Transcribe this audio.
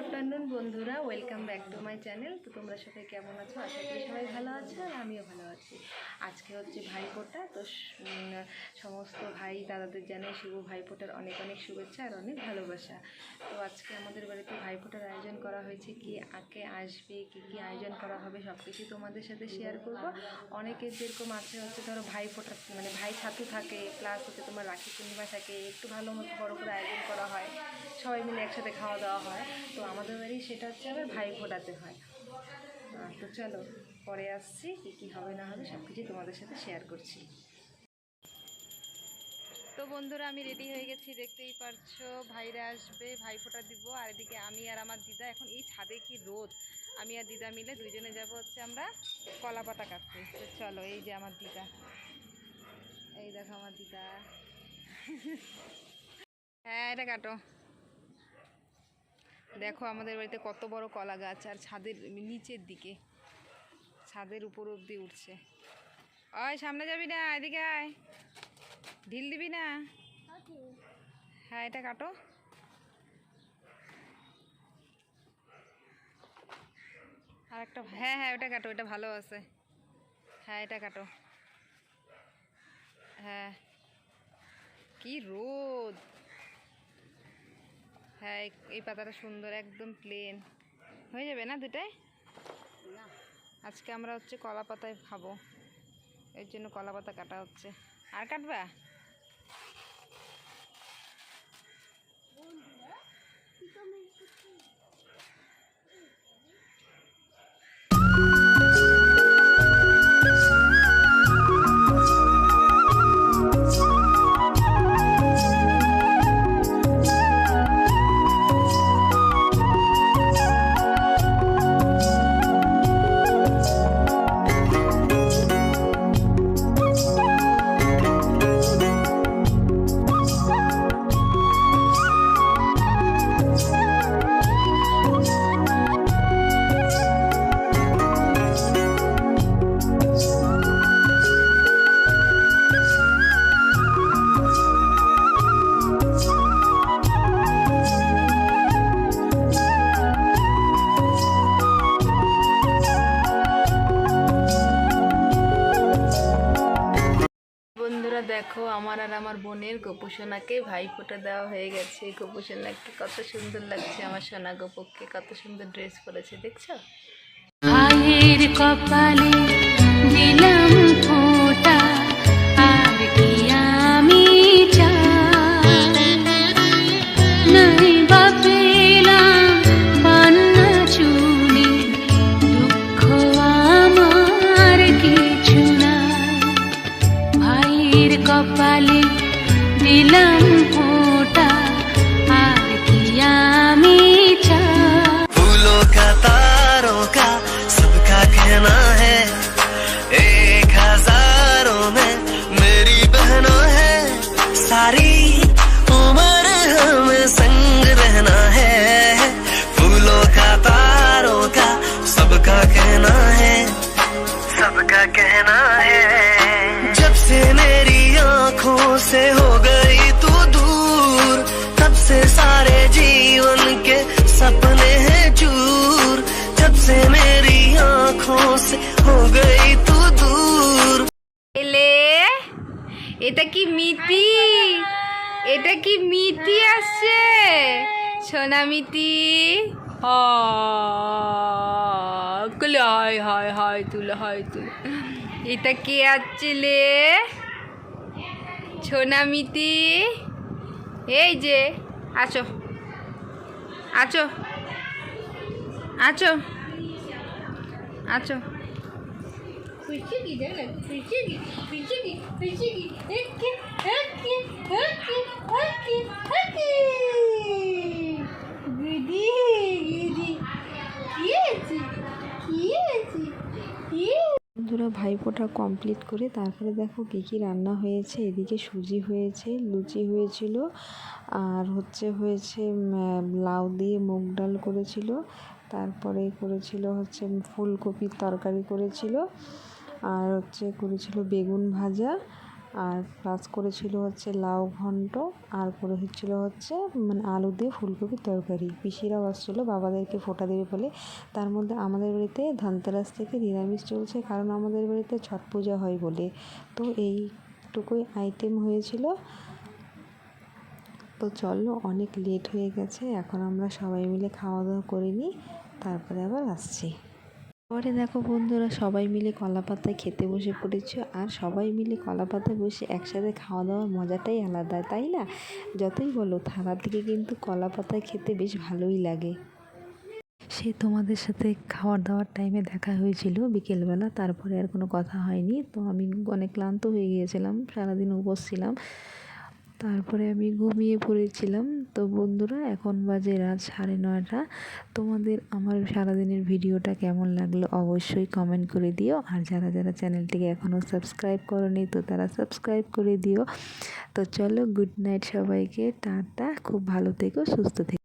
Afternoon, বন্ধুরা, welcome back to my channel. তো তোমরা সবাই কেমন আছো? আশা করি সবাই ভালো আছো আর আমিও ভালো আছি। আজকে হচ্ছে ভাইফোঁটা, তো সমস্ত ভাই দাদাদের জানাই শুভ ভাইফোঁটার অনেক অনেক শুভেচ্ছা আর অনেক ভালোবাসা। তো আজকে আমাদের বাড়িতে ভাইফোঁটার আয়োজন করা হয়েছে, কি আকে আসবে, কি কি আয়োজন করা হবে সব কিছুই তোমাদের সাথে শেয়ার করব। অনেকের যেরকম আছে, হচ্ছে ধরো ভাইফোঁটা মানে ভাই ছাতু থাকে প্লাস হচ্ছে তোমার রাখি পূর্ণিমা থাকে, একটু ভালো মতো বড় করে আয়োজন করা হয়, সবাই মিলে একসাথে খাওয়া দাওয়া হয়। তো আমাদের বাড়ি সেটা হচ্ছে আবার ভাই ফোটাতে হয়। তো চলো, পরে আসছি, কী কী হবে না হবে সব কিছু তোমাদের সাথে শেয়ার করছি। তো বন্ধুরা, আমি রেডি হয়ে গেছি, দেখতেই পারছ, ভাইরা আসবে ভাই ফোঁটা দিব, আর এদিকে আমি আর আমার দিদা এখন এই ছাদে কি রোদ। আমি আর দিদা মিলে দুইজনে যাব হচ্ছে আমরা কলা পাতা কাটতে। তো চলো, এই যে আমার দিদা। এই দেখো আমার দিদা। হ্যাঁ এটা কাটো। দেখো আমাদের বাড়িতে কত বড় কলা গাছ, আর ছাদের নিচের দিকে। ছাদের উপর অবধি উঠছে। ওই সামনে যাবি না, এদিকে আয়। ঢিল দিবি না? হ্যাঁ এটা কাটো। আর একটা হ্যাঁ হ্যাঁ ওটা কাটো এটা ভালো আছে। হ্যাঁ এটা কাটো। হ্যাঁ। কি রোদ! হ্যাঁ এই- এই পাতাটা সুন্দর একদম প্লেন হয়ে যাবে না দুটাই? আজকে আমরা হচ্ছে কলা পাতায় খাব। এর জন্য কলা পাতা কাটা হচ্ছে। আর কাটবা? দেখো, আমার আর আমার বোনের গোপুসোনাকে ভাই ফোটা দেওয়া হয়ে গেছে। গোপুসোনাকে কত সুন্দর লাগছে আমার সোনা গোপুকে, কত সুন্দর ড্রেস পরেছে, দেখছ? ভাইয়ের কপালে দিলাম দিলাম মিতি এটা কি মিতি আসছে? সোনা মিতি কুলে হয় হয় হয়, তুলে হয়, তুলে। এটা কে আসছিলে? সোনা মিতি এই যে, আছো। আছো। আছো। আছো। বন্ধুরা ভাইফোঁটা কমপ্লিট করে তারপরে দেখো কী কী রান্না হয়েছে। এদিকে সুজি হয়েছে, লুচি হয়েছিল, আর হচ্ছে হয়েছে লাউ দিয়ে মুগ ডাল করেছিল। তারপরে করেছিল হচ্ছে ফুলকপির তরকারি করেছিল। আর হচ্ছে করেছিল বেগুন ভাজা, আর প্লাস করেছিল হচ্ছে লাউ ঘন্ট, আর করে হচ্ছিল হচ্ছে মানে আলু দিয়ে ফুলকপির তরকারি। পিসিরাও আসছিল, বাবাদেরকে ফোটা দেবে বলে। তার মধ্যে আমাদের বাড়িতে ধানতেরাস থেকে নিরামিষ চলছে, কারণ আমাদের বাড়িতে ছট পূজা হয় বলে। তো এইটুকুই আইটেম হয়েছিল। তো চলো, অনেক লেট হয়ে গেছে, এখন আমরা সবাই মিলে খাওয়া দাওয়া করে নিই, তারপরে আবার আসছি। পরে দেখো বন্ধুরা সবাই মিলে কলা পাতায় খেতে বসে পড়েছে। আর সবাই মিলে কলা পাতায় বসে একসাথে খাওয়া দাওয়ার মজাটাই আলাদা, তাই না? যতই বলো থালা থেকে কিন্তু কলা পাতায় খেতে বেশ ভালোই লাগে। সে তোমাদের সাথে খাওয়ার দাওয়ার টাইমে দেখা হয়েছিল বিকেলবেলা, তারপরে আর কোনো কথা হয়নি। তো আমি অনেক ক্লান্ত হয়ে গিয়েছিলাম, সারাদিন উপোস ছিলাম। তারপরে আমি ঘুমিয়ে পড়েছিলাম। তো বন্ধুরা, এখন বাজে রাত সাড়ে নয়টা। তোমাদের আমার সারাদিনের ভিডিওটা কেমন লাগল অবশ্যই কমেন্ট করে দিও। আর যারা যারা চ্যানেলটিকে এখনও সাবস্ক্রাইব করনি, তো তারা সাবস্ক্রাইব করে দিও। তো চলো গুড নাইট সবাইকে। টাটা। খুব ভালো থেকো, সুস্থ থেকো।